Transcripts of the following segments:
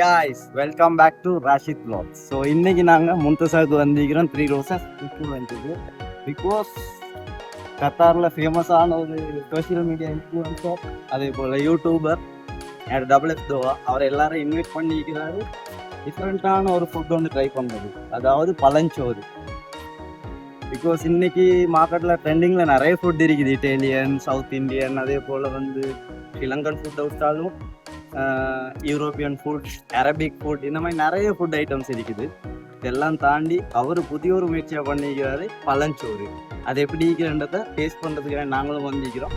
guys welcome back to Rashid vlogs. So இன்னைக்கு நாங்கள் முன்தசாவுக்கு வந்திருக்கிறோம் த்ரீ ரோசஸ் வந்துருக்கு பிகாஸ் கத்தாரில் ஃபேமஸான ஒரு சோஷியல் மீடியா இன்ஃப்ளூயன்சர் அதே போல் யூடியூபர் டபுள் எஃப் தோவா அவர் எல்லாரும் இன்வைட் பண்ணியிருக்கிறாரு. டிஃப்ரெண்ட்டான ஒரு ஃபுட் ஒன்று ட்ரை பண்ணுறது அதாவது பழஞ்சோறு. பிகாஸ் இன்னைக்கு மார்க்கெட்டில் ட்ரெண்டிங்கில் நிறைய ஃபுட் இருக்குது. இட்டாலியன் சவுத் இந்தியன் அதே போல் வந்து ஸ்ரீலங்கன் ஃபுட் விட்டாலும் யூரோப்பியன் ஃபுட் அரபிக் ஃபுட் இந்த மாதிரி நிறைய ஃபுட் ஐட்டம்ஸ் இருக்குது. இதெல்லாம் தாண்டி அவர் புதிய ஒரு முயற்சியாக பண்ணிக்கிறாரு பழஞ்சோறு. அது எப்படி இருக்கிறன்றதை டேஸ்ட் பண்ணுறதுக்காக நாங்களும் வந்திருக்கிறோம்.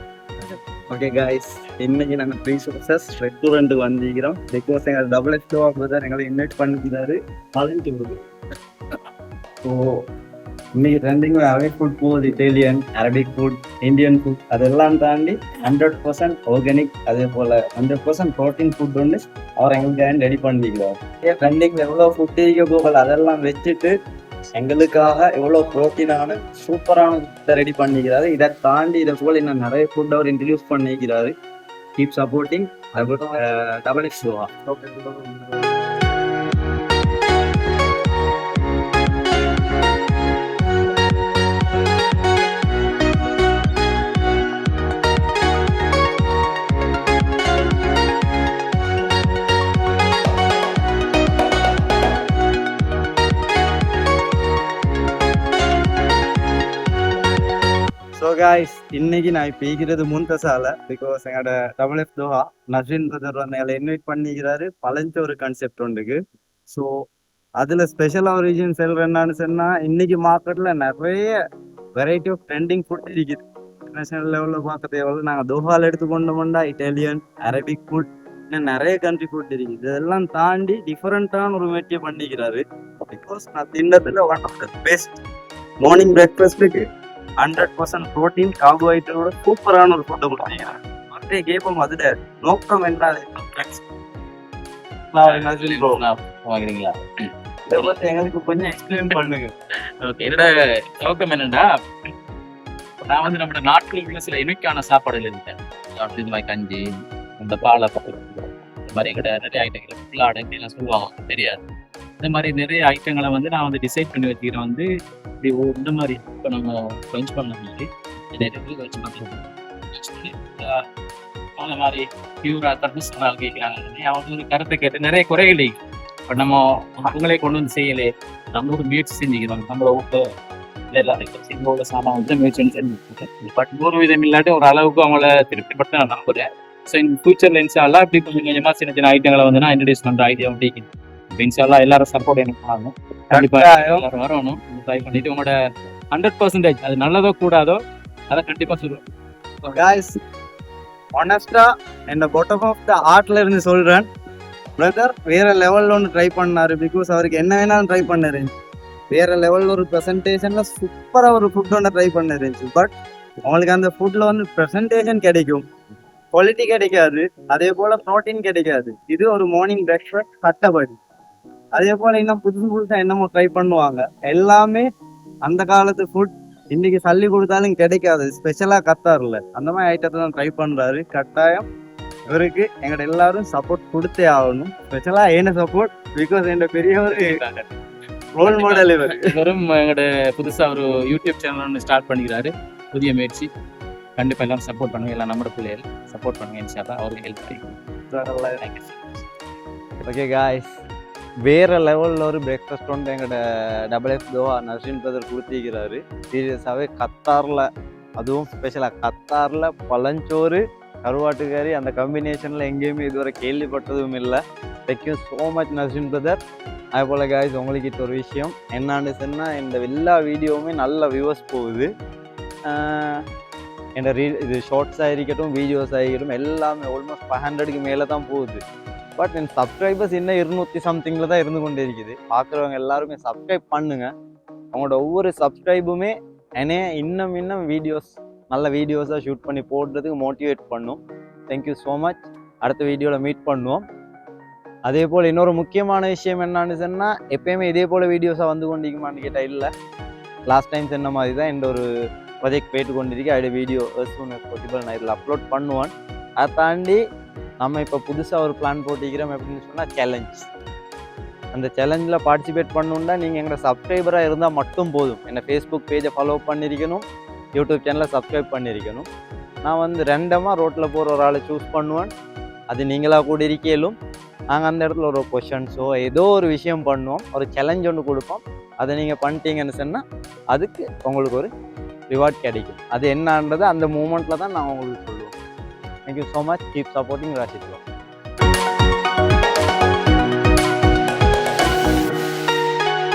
ஓகே காய்ஸ் இன்னைக்கு நாங்கள் த்ரீ சோர்சஸ் ரெஸ்டாரண்ட் வந்திருக்கிறோம். பிகாஸ் எங்கள் டபுள் எக்ஸ் தான் எங்களை இன்வைட் பண்ணிக்கிறாரு பழஞ்சோறு ஸோ இன்னைக்கு ட்ரெண்டிங் அரபிக் ஃபுட் போகுது Italian Arabic food Indian food அதெல்லாம் தாண்டி ஹண்ட்ரட் பர்சன்ட் ஆர்கானிக் அதே போல் ஹண்ட்ரட் பர்சன்ட் ப்ரோட்டீன் ஃபுட் ஒன்று அவர் எங்களுக்கு ரெடி பண்ணிக்கிறார் ட்ரெண்டிங் எவ்வளோ ஃபுட் இருக்க போகல அதெல்லாம் வச்சுட்டு எங்களுக்காக எவ்வளோ ப்ரோட்டீனான சூப்பரான ஃபுட்டை ரெடி பண்ணிக்கிறாரு. இதை தாண்டி இதை போல் இன்னும் நிறைய ஃபுட் அவர் இன்ட்ரடியூஸ் பண்ணிக்கிறாரு. Keep supporting double X hello guys இன்னைக்கு நான் இப்போ ஈக்கிறது முன்தசால பிகாஸ் எங்களோட தமிழ் தோஹா நஸ்ரின் பிரதர் வந்து எங்களை இன்வைட் பண்ணிக்கிறாரு. பழஞ்ச ஒரு கான்செப்ட் ஒன்றுக்கு ஸோ அதில் ஸ்பெஷலாக ஒரு விஷயம் செல்ற என்னன்னு சொன்னால் இன்னைக்கு மார்க்கெட்டில் நிறைய வெரைட்டி ஆஃப் ட்ரெண்டிங் ஃபுட் இருக்குது. இன்டர்நேஷனல் லெவலில் பார்க்கறது எவ்வளோ நாங்கள் தோஹாவில் எடுத்துக்கொண்டோம்னா இட்டாலியன் அரபிக் ஃபுட் இன்னும் நிறைய கண்ட்ரி ஃபுட் இருக்குது. இதெல்லாம் தாண்டி டிஃப்ரெண்ட்டான ஒரு முயற்சியை பண்ணிக்கிறாரு. பிகாஸ் நான் தின்னதில் one of the best morning பிரேக்ஃபாஸ்ட்டுக்கு ஹண்ட்ரட் பர்சன்ட் ப்ரோட்டீன் கார்போஹைட்ரேட்டோட சூப்பரான ஒரு ஃபுட்டை கொடுத்தீங்க மற்ற கேட்போம் அதுல நோக்கம் என்ன? வாங்குறீங்களா இதை எங்களுக்கு கொஞ்சம் எக்ஸ்பிளைன் பண்ணுங்க. ஓகே என்னோட நோக்கம் என்னன்னா நான் வந்து நம்ம நாட்டில் உள்ள சில இனிக்கான சாப்பாடுகள் இருந்தேன் இந்த மாதிரி கஞ்சி இந்த பாலை இந்த மாதிரி எங்கிட்ட நிறைய ஐட்டங்கள் புல்லாடை எல்லாம் சொல்லுவாங்க. தெரியாது. இந்த மாதிரி நிறைய ஐட்டங்களை வந்து நான் வந்து டிசைட் பண்ணி வச்சுக்கிறேன் வந்து இப்படி இந்த மாதிரி இப்போ நம்ம லஞ்ச் பண்ண மாதிரி நிறைய லஞ்ச் பண்ணுறோம் அந்த மாதிரி பியூரா சொன்னால் கேட்குறாங்க. அவங்க ஒரு கருத்தை கேட்டு நிறைய குறைகள் இப்போ நம்ம அவங்களே கொண்டு வந்து செய்யலே. நம்ம ஒரு முயற்சி செஞ்சுக்கிறோம். நம்மளை ஊட்ட எல்லாத்துக்கும் சிங்கோட சாமான் வந்து முயற்சி செஞ்சு பட் ஒரு விதம் இல்லாட்டி ஒரு அளவுக்கு அவங்கள திருப்திப்படுத்த நான் நம்புறேன் ஸோ இன் ஃபியூச்சர்ல இன்ஷால்லா இப்படி கொஞ்சம் கொஞ்சமா சின்ன சின்ன ஐட்டங்களை வந்து நான் இன்ட்ரடியூஸ் பண்ற ஐடியா அப்படிங்கிறேன் இன்ஷால்லா எல்லாரும் சப்போர்ட் எனக்கு பண்ணணும். கண்டிப்பா. எல்லாரும் வரணும். ட்ரை பண்ணிட்டு உங்களோட ஹண்ட்ரட் பர்சன்டேஜ் அது நல்லதோ கூடாதோ அதை கண்டிப்பா சொல்லுவேன். காய்ஸ் ஆனஸ்டா என்ன பாட்டம் ஆஃப் த ஆர்ட்ல இருந்து சொல்றேன். பிரதர் வேற லெவல்ல ஒன்று ட்ரை பண்ணாரு. பிகாஸ் அவருக்கு என்ன வேணாலும் ட்ரை பண்ணாரு வேற லெவல்ல ஒரு ப்ரெசன்டேஷன்ல சூப்பரா ஒரு ஃபுட் ஒன்று ட்ரை பண்ணாரு பட் உங்களுக்கு அந்த ஃபுட்ல வந்து ப்ரெசன்டேஷன் கிடைக்கும். குவாலிட்டி கிடைக்காது. அதே போல ப்ரோட்டீன் கிடைக்காது. இது ஒரு மார்னிங் பிரேக்ஃபாஸ்ட் கட்டபடி அதே போல இன்னும் புதுசு புதுசா என்னமோ ட்ரை பண்ணுவாங்க. எல்லாமே அந்த காலத்து ஃபுட் இன்னைக்கு சல்லி கொடுத்தாலும் கிடைக்காது. ஸ்பெஷலா கத்தார்ல. அந்த மாதிரி ஐட்டத்தை தான் ட்ரை பண்றாரு. கட்டாயம் இவருக்கு எங்கட எல்லாரும் சப்போர்ட் கொடுத்தே ஆகணும். ஸ்பெஷலா என்ன சப்போர்ட் பிகாஸ் என் பெரிய ஒரு ரோல் மாடல் இவர். இவரும் எங்களோட புதுசா ஒரு யூடியூப் சேனல் ஒன்று ஸ்டார்ட் பண்ணிக்கிறாரு. புதிய முயற்சி. கண்டிப்பா எல்லாரும் சப்போர்ட் பண்ணுங்க. எல்லாம் நம்ம பிள்ளைகள் சப்போர்ட் பண்ணுங்க. இன்ஷால்லா அவருக்கு ஹெல்ப் ஓகே காய்ஸ் வேற லெவலில் ஒரு பிரேக்ஃபாஸ்ட் ஒன்று எங்கள்ட டபுள் எஃப் தோவா நர்சின் பிரதர் கொடுத்திருக்கிறாரு சீரியஸாகவே கத்தாரில் அதுவும் ஸ்பெஷலாக கத்தாரில் பழஞ்சோறு கருவாட்டுக்காரி அந்த காம்பினேஷனில் எங்கேயுமே இதுவரை கேள்விப்பட்டதும் இல்லை. தேங்க்யூ ஸோ மச் நர்சின் பிரதர். அதே போல் காய்ஸ் உங்களுக்கு இப்போ ஒரு விஷயம். என்னான்னு சொன்னால் இந்த எல்லா வீடியோவுமே நல்ல வியூவர்ஸ் போகுது. என்னோட ரீ இது ஷார்ட்ஸாக இருக்கட்டும் வீடியோஸாக இருக்கட்டும் எல்லாமே ஆல்மோஸ்ட் ஃபைவ் ஹண்ட்ரடுக்கு மேலே தான் போகுது. பட் என் சப்ஸ்கிரைபர்ஸ் இன்னும் இருநூற்றி சம்திங்கில் தான் இருந்து கொண்டே இருக்குது பார்க்குறவங்க எல்லாருமே சப்ஸ்கிரைப் பண்ணுங்க. அவங்களோட ஒவ்வொரு சப்ஸ்கிரைபுமே என்னைய இன்னும் இன்னும் வீடியோஸ் நல்ல வீடியோஸாக ஷூட் பண்ணி போடுறதுக்கு மோட்டிவேட் பண்ணும். தேங்க்யூ ஸோ மச் அடுத்த வீடியோவில் மீட் பண்ணுவோம். அதே போல் இன்னொரு முக்கியமான விஷயம் என்னன்னு சொன்னால் எப்பயுமே இதே போல் வீடியோஸாக வந்து கொண்டிருக்குமான்னு கேட்டால் இல்லை. லாஸ்ட் டைம் சொன்ன மாதிரி தான் இந்த ஒரு ப்ராஜெக்ட் போயிட்டு கொண்டிருக்கேன் அதோட வீடியோ சூன் பாசிபிள் நான் இதில் அப்லோட் பண்ணுவேன். அதை தாண்டி நம்ம இப்போ புதுசாக ஒரு பிளான் போட்டிக்கிறோம் அப்படின்னு சொன்னால் சேலஞ்ச் அந்த சேலஞ்சில் பார்ட்டிசிபேட் பண்ணணுன்னா நீங்கள் எங்களோட சப்ஸ்கிரைபராக இருந்தால் மட்டும் போதும். என்னை ஃபேஸ்புக் பேஜை ஃபாலோ பண்ணியிருக்கணும் யூடியூப் சேனலை சப்ஸ்கிரைப் பண்ணியிருக்கணும் நான் வந்து ரெண்டமாக ரோட்டில் போகிற ஒரு ஆளை சூஸ் பண்ணுவேன். அது நீங்களாக கூட இருக்கலும் நாங்கள் அந்த இடத்துல ஒரு கொஷன்ஸோ ஏதோ ஒரு விஷயம் பண்ணுவோம். ஒரு சேலஞ்ச் ஒன்று கொடுப்போம். அதை நீங்கள் பண்ணிட்டீங்கன்னு சொன்னால் அதுக்கு உங்களுக்கு ஒரு ரிவார்ட் கிடைக்கும். அது என்னன்றது அந்த மூமெண்ட்டில் தான் நான் உங்களுக்கு சொல்லுவேன் thank you so much keep supporting ராசித்வா